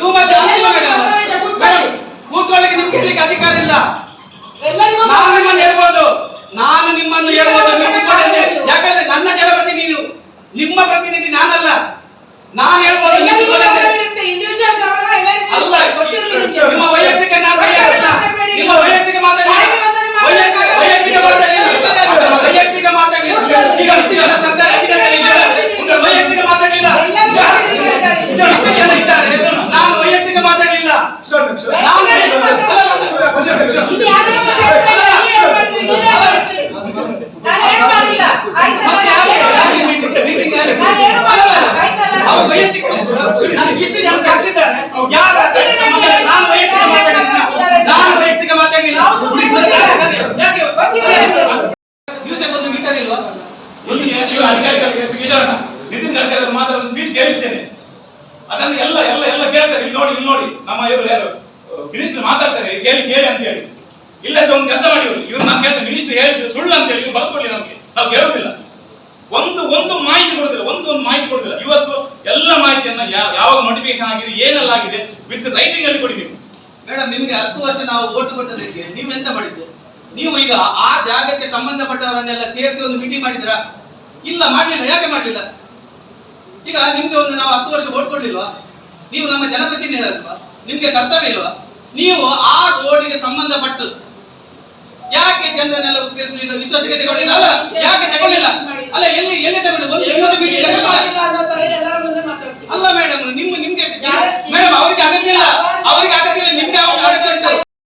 ಕೂತ್ಕೊಳ್ಳಿ. ಮೇಡಮ್ ಕೂತ್ಕೊಳ್ಳಿಕ್ಕೆ ನಿಮ್ಗೆ ಹೇಳಲಿಕ್ಕೆ ಅಧಿಕಾರ ಇಲ್ಲ. ಎಲ್ಲರಿಗೂ ನಾನು ನಿಮ್ಮನ್ನು ಹೇಳ್ಬೋದು. ನಾನು ನಿಮ್ಮನ್ನು ಹೇಳ್ಬೋದು. ಯಾಕಂದ್ರೆ ನನ್ನ ಜನಪ್ರತಿನಿಧಿ ನೀವು. ನಿಮ್ಮ ಪ್ರತಿನಿಧಿ ನಾನಲ್ಲ. ನಾನು ಹೇಳ್ಬೋದು ಮಾತ್ರ ಒಂದು ಸ್ಪೀಚ್ ಕೇಳಿಸ್ತೇನೆ ಅದನ್ನು ಎಲ್ಲ ಎಲ್ಲ ಎಲ್ಲ ಕೇಳ್ತಾರೆ ಇಲ್ಲಿ ನೋಡಿ ಇಲ್ಲಿ ನೋಡಿ ನಮ್ಮ ಇವರು ಯಾರು ಮಿನಿಸ್ಟರ್ ಮಾತಾಡ್ತಾರೆ, ಕೇಳಿ ಕೇಳಿ ಅಂತ ಹೇಳಿ. ಇಲ್ಲ ಒಂದು ಕೆಲಸ ಮಾಡಿ ಇವರು. ನಾನು ಕೇಳ್ತಾರೆ ಮಿನಿಸ್ಟರ್ ಹೇಳಿದ್ರು ಸುಳ್ಳು ಅಂತ ಹೇಳಿ ಬರ್ಕೊಳ್ಳಿ ನಮಗೆ. ನಾವು ಕೇಳೋದಿಲ್ಲ ಒಂದು ಒಂದು ಮಾಹಿತಿ ಕೊಡೋದಿಲ್ಲ ಒಂದು ಒಂದು ಮಾಹಿತಿ ಕೊಡೋದಿಲ್ಲ ಇವತ್ತು ಎಲ್ಲ ಮಾಹಿತಿಯನ್ನ ಯಾವಾಗ ನೋಟಿಫಿಕೇಶನ್ ಆಗಿದೆ, ಏನೆಲ್ಲ ಆಗಿದೆ ವಿತ್ ರೈಟಿಂಗ್ ಅಲ್ಲಿ ಕೊಡಿ ನೀವು. ಮೇಡಮ್, ನಿಮಗೆ ಹತ್ತು ವರ್ಷ ನಾವು ಓಟು ಕೊಟ್ಟದಕ್ಕೆ ನೀವು ಎಂತ ಮಾಡಿದ್ದು? ನೀವು ಈಗ ಆ ಜಾಗಕ್ಕೆ ಸಂಬಂಧಪಟ್ಟವರನ್ನೆಲ್ಲ ಸೇರಿಸಿ ಒಂದು ಮೀಟಿಂಗ್ ಮಾಡಿದ್ರಾ ಇಲ್ಲ, ಮಾಡಲಿಲ್ಲ, ಯಾಕೆ ಮಾಡಲಿಲ್ಲ? ಈಗ ನಿಮ್ಗೆ ಒಂದು ನಾವು ಹತ್ತು ವರ್ಷ ಓಟ್ ಕೊಡ್ಲಿಲ್ವಾ? ನೀವು ನಮ್ಮ ಜನಪ್ರತಿನಿಧಿ ಅಲ್ವಾ ನಿಮ್ಗೆ ಕರ್ತವ್ಯ ಇಲ್ವಾ? ನೀವು ಆ ಗೋಡಿಗೆ ಸಂಬಂಧಪಟ್ಟು ಯಾಕೆ ಜನರನ್ನೆಲ್ಲ ವಿಶ್ವಾಸಕ್ಕೆ ತಗೊಂಡಿಲ್ಲ ಯಾಕೆ